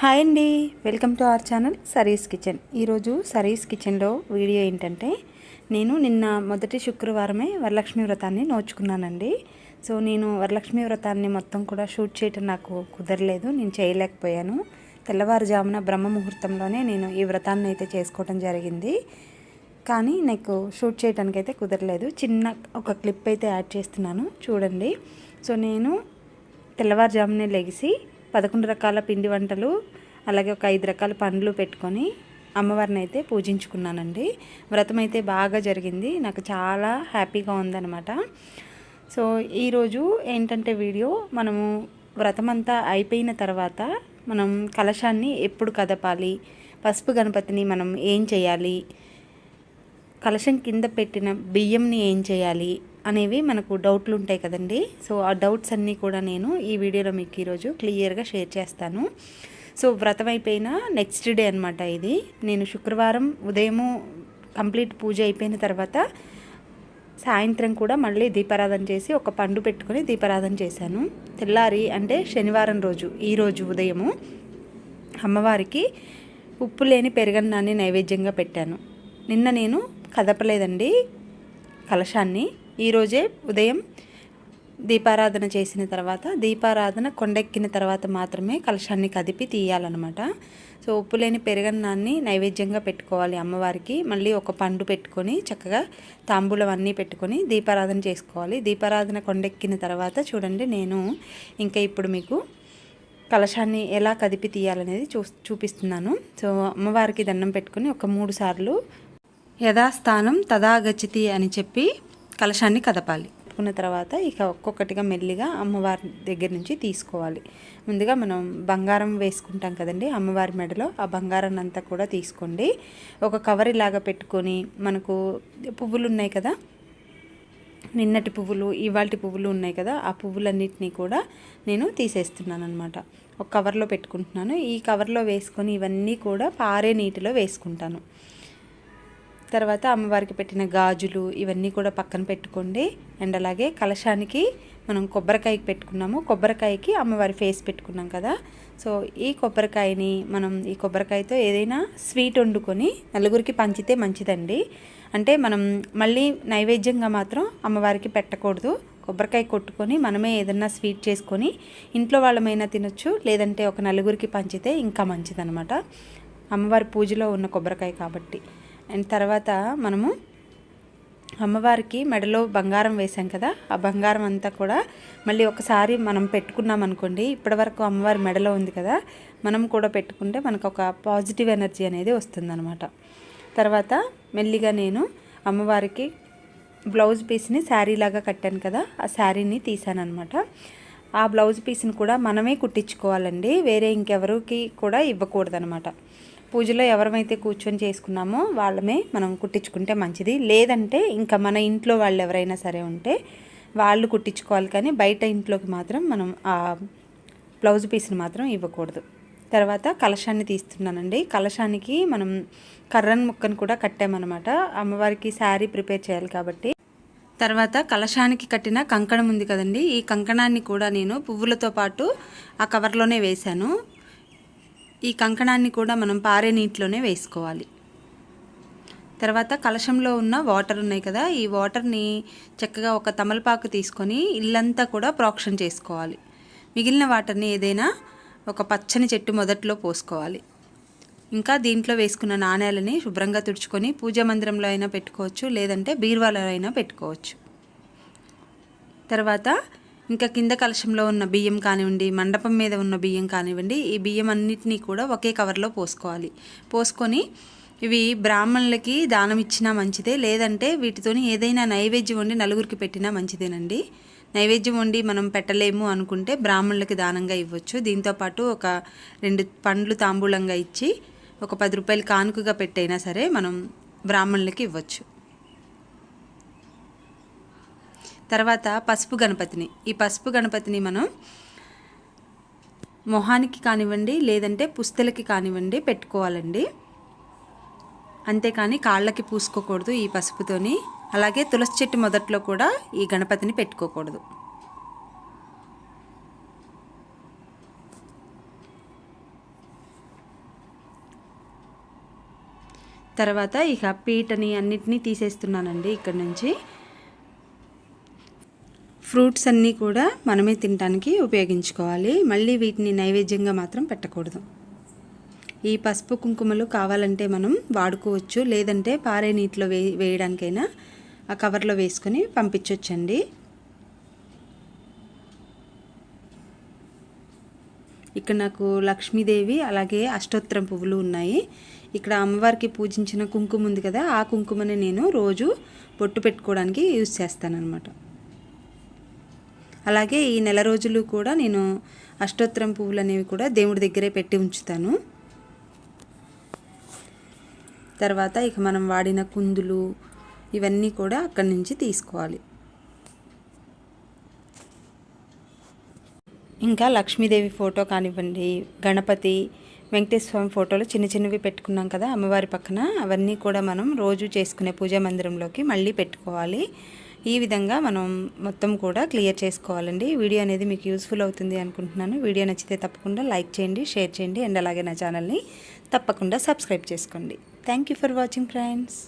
Hi అండి welcome to our channel Sari kitchen. ఈరోజు సరీస్ కిచెన్లో వీడియో ఏంటంటే నేను నిన్న మొదటి శుక్రవారమే వరలక్ష్మి వ్రతాన్ని నోచుకున్నానండి. సో నేను వరలక్ష్మి వ్రతాన్ని మొత్తం కూడా షూట్ చేయటం నాకు కుదరలేదు నేను చేయలేకపోయాను. తెల్లవారుజామున బ్రహ్మ ముహూర్తంలోనే నేను ఈ వ్రతాన్ని అయితే చేసుకోవడం జరిగింది. కానీ నాకు షూట్ చేయడానికి అయితే కుదరలేదు. చిన్న ఒక క్లిప్ అయితే యాడ్ చేస్తున్నాను. చూడండి. సో నేను తెల్లవారుజామునే లెగిసి పదకొండు రకాల పిండి వంటలు అలాగే ఒక ఐదు రకాల పండ్లు పెట్టుకొని అమ్మవారిని అయితే పూజించుకున్నానండి. వ్రతం అయితే బాగా జరిగింది. నాకు చాలా హ్యాపీగా ఉందన్నమాట. సో ఈరోజు ఏంటంటే వీడియో మనము వ్రతం అంతా అయిపోయిన తర్వాత మనం కలశాన్ని ఎప్పుడు కదపాలి? పసుపు గణపతిని మనం ఏం చేయాలి? కలశం కింద పెట్టిన బియ్యంని ఏం చేయాలి అనేవి మనకు డౌట్లు ఉంటాయి కదండి. సో ఆ డౌట్స్ అన్నీ కూడా నేను ఈ వీడియోలో మీకు ఈరోజు క్లియర్గా షేర్ చేస్తాను. సో వ్రతం అయిపోయిన నెక్స్ట్ డే అనమాట ఇది. నేను శుక్రవారం ఉదయము కంప్లీట్ పూజ అయిపోయిన తర్వాత సాయంత్రం కూడా మళ్ళీ దీపారాధన చేసి ఒక పండు పెట్టుకొని దీపారాధన చేశాను. తెల్లారి అంటే శనివారం రోజు ఈరోజు ఉదయము అమ్మవారికి ఉప్పు లేని పెరగన్నాన్ని నైవేద్యంగా పెట్టాను. నిన్న నేను కదపలేదండి కలశాన్ని. ఈరోజే ఉదయం దీపారాధన చేసిన తర్వాత దీపారాధన కొండెక్కిన తర్వాత మాత్రమే కలశాన్ని కదిపి తీయాలన్నమాట. సో ఉప్పు లేని పెరగన్నాన్ని నైవేద్యంగా పెట్టుకోవాలి అమ్మవారికి. మళ్ళీ ఒక పండు పెట్టుకొని చక్కగా తాంబూలం అన్నీ పెట్టుకొని దీపారాధన చేసుకోవాలి. దీపారాధన కొండెక్కిన తర్వాత చూడండి నేను ఇంకా ఇప్పుడు మీకు కలశాన్ని ఎలా కదిపి తీయాలనేది చూ చూపిస్తున్నాను. సో అమ్మవారికి దండం పెట్టుకొని ఒక మూడు సార్లు యథాస్థానం తదాగచ్చితి అని చెప్పి కలశాన్ని కదపాలి. కట్టుకున్న తర్వాత ఇక ఒక్కొక్కటిగా మెల్లిగా అమ్మవారి దగ్గర నుంచి తీసుకోవాలి. ముందుగా మనం బంగారం వేసుకుంటాం కదండి అమ్మవారి మెడలో ఆ బంగారాన్ని అంతా కూడా తీసుకోండి. ఒక కవర్ ఇలాగా పెట్టుకొని మనకు పువ్వులు ఉన్నాయి కదా నిన్నటి పువ్వులు ఇవాళ పువ్వులు ఉన్నాయి కదా ఆ పువ్వులన్నిటినీ కూడా నేను తీసేస్తున్నాను అనమాట ఒక కవర్లో పెట్టుకుంటున్నాను. ఈ కవర్లో వేసుకొని ఇవన్నీ కూడా పారే నీటిలో వేసుకుంటాను. తర్వాత అమ్మవారికి పెట్టిన గాజులు ఇవన్నీ కూడా పక్కన పెట్టుకోండి. అండ్ అలాగే కలశానికి మనం కొబ్బరికాయకి పెట్టుకున్నాము. కొబ్బరికాయకి అమ్మవారి ఫేస్ పెట్టుకున్నాం కదా. సో ఈ కొబ్బరికాయని మనం ఈ కొబ్బరికాయతో ఏదైనా స్వీట్ వండుకొని నలుగురికి పంచితే మంచిదండి. అంటే మనం మళ్ళీ నైవేద్యంగా మాత్రం అమ్మవారికి పెట్టకూడదు. కొబ్బరికాయ కొట్టుకొని మనమే ఏదన్నా స్వీట్ చేసుకొని ఇంట్లో వాళ్ళమైనా తినొచ్చు. లేదంటే ఒక నలుగురికి పంచితే ఇంకా మంచిదనమాట అమ్మవారి పూజలో ఉన్న కొబ్బరికాయ కాబట్టి. అండ్ తర్వాత మనము అమ్మవారికి మెడలో బంగారం వేసాం కదా ఆ బంగారం అంతా కూడా మళ్ళీ ఒకసారి మనం పెట్టుకున్నాం అనుకోండి ఇప్పటివరకు అమ్మవారి మెడలో ఉంది కదా మనం కూడా పెట్టుకుంటే మనకు ఒక పాజిటివ్ ఎనర్జీ అనేది వస్తుందన్నమాట. తర్వాత మెల్లిగా నేను అమ్మవారికి బ్లౌజ్ పీస్ని శారీ లాగా కట్టాను కదా ఆ శారీని తీసాను అనమాట ఆ బ్లౌజ్ పీస్ని కూడా మనమే కుట్టించుకోవాలండి వేరే ఇంకెవరికి కూడా ఇవ్వకూడదనమాట పూజలో ఎవరమైతే కూర్చొని చేసుకున్నామో వాళ్ళమే మనం కుట్టించుకుంటే మంచిది. లేదంటే ఇంకా మన ఇంట్లో వాళ్ళు ఎవరైనా సరే ఉంటే వాళ్ళు కుట్టించుకోవాలి కానీ బయట ఇంట్లోకి మాత్రం మనం ఆ బ్లౌజ్ పీస్ని మాత్రం ఇవ్వకూడదు. తర్వాత కలశాన్ని తీస్తున్నానండి. కలశానికి మనం కర్రన్ ముక్కను కూడా కట్టామన్నమాట. అమ్మవారికి శారీ ప్రిపేర్ చేయాలి కాబట్టి. తర్వాత కలశానికి కట్టిన కంకణం ఉంది కదండి. ఈ కంకణాన్ని కూడా నేను పువ్వులతో పాటు ఆ కవర్లోనే వేశాను. ఈ కంకణాన్ని కూడా మనం పారే నీటిలోనే వేసుకోవాలి. తర్వాత కలశంలో ఉన్న వాటర్ ఉన్నాయి కదా ఈ వాటర్ని చక్కగా ఒక తమలపాకు తీసుకొని ఇల్లంతా కూడా ప్రోక్షణ చేసుకోవాలి. మిగిలిన వాటర్ని ఏదైనా ఒక పచ్చని చెట్టు మొదట్లో పోసుకోవాలి. ఇంకా దీంట్లో వేసుకున్న నాణ్యాలని శుభ్రంగా తుడుచుకొని పూజా మందిరంలో అయినా పెట్టుకోవచ్చు లేదంటే బీర్వాలో అయినా పెట్టుకోవచ్చు. తర్వాత ఇంకా కింద కలశంలో ఉన్న బియ్యం కానివ్వండి మండపం మీద ఉన్న బియ్యం కానివ్వండి ఈ బియ్యం అన్నిటినీ కూడా ఒకే కవర్లో పోసుకోవాలి. పోసుకొని ఇవి బ్రాహ్మణులకి దానం ఇచ్చినా మంచిదే లేదంటే వీటితోని ఏదైనా నైవేద్యం వండి నలుగురికి పెట్టినా మంచిదేనండి. నైవేద్యం వండి మనం పెట్టలేము అనుకుంటే బ్రాహ్మణులకి దానంగా ఇవ్వచ్చు. దీంతోపాటు ఒక రెండు పండ్లు తాంబూలంగా ఇచ్చి ఒక పది రూపాయలు కానుకగా పెట్టైనా సరే మనం బ్రాహ్మణులకి ఇవ్వచ్చు. తర్వాత పసుపు గణపతిని. ఈ పసుపు గణపతిని మనం మొహానికి కానివ్వండి లేదంటే పుస్తలకి కానివ్వండి పెట్టుకోవాలండి. అంతేకాని కాళ్ళకి పూసుకోకూడదు ఈ పసుపుతోని. అలాగే తులసి చెట్టు మొదట్లో కూడా ఈ గణపతిని పెట్టుకోకూడదు. తర్వాత ఇక పీటని అన్నిటినీ తీసేస్తున్నానండి ఇక్కడ నుంచి. ఫ్రూట్స్ అన్నీ కూడా మనమే తినడానికి ఉపయోగించుకోవాలి. మళ్ళీ వీటిని నైవేద్యంగా మాత్రం పెట్టకూడదు. ఈ పసుపు కుంకుమలు కావాలంటే మనం వాడుకోవచ్చు. లేదంటే పారే నీటిలో వే వేయడానికైనా ఆ కవర్లో వేసుకొని పంపించవచ్చండి ఇక్కడ నాకు లక్ష్మీదేవి అలాగే అష్టోత్తరం పువ్వులు ఉన్నాయి. ఇక్కడ అమ్మవారికి పూజించిన కుంకుమ ఉంది కదా ఆ కుంకుమని నేను రోజు బొట్టు పెట్టుకోవడానికి యూజ్ చేస్తానన్నమాట. అలాగే ఈ నెల రోజులు కూడా నేను అష్టోత్తరం పువ్వులు అనేవి కూడా దేవుడి దగ్గరే పెట్టి ఉంచుతాను. తర్వాత ఇక మనం వాడిన కుందులు ఇవన్నీ కూడా అక్కడి నుంచి తీసుకోవాలి. ఇంకా లక్ష్మీదేవి ఫోటో కానివ్వండి గణపతి వెంకటేశ్వర స్వామి ఫోటోలు చిన్న చిన్నవి పెట్టుకున్నాం కదా అమ్మవారి పక్కన అవన్నీ కూడా మనం రోజు చేసుకునే పూజా మందిరంలోకి మళ్ళీ పెట్టుకోవాలి. ఈ విధంగా మనం మొత్తం కూడా క్లియర్ చేసుకోవాలండి. వీడియో అనేది మీకు యూస్ఫుల్ అవుతుంది అనుకుంటున్నాను. వీడియో నచ్చితే తప్పకుండా లైక్ చేయండి షేర్ చేయండి అండ్ అలాగే నా ఛానల్ని తప్పకుండా సబ్స్క్రైబ్ చేసుకోండి. Thank you for watching friends.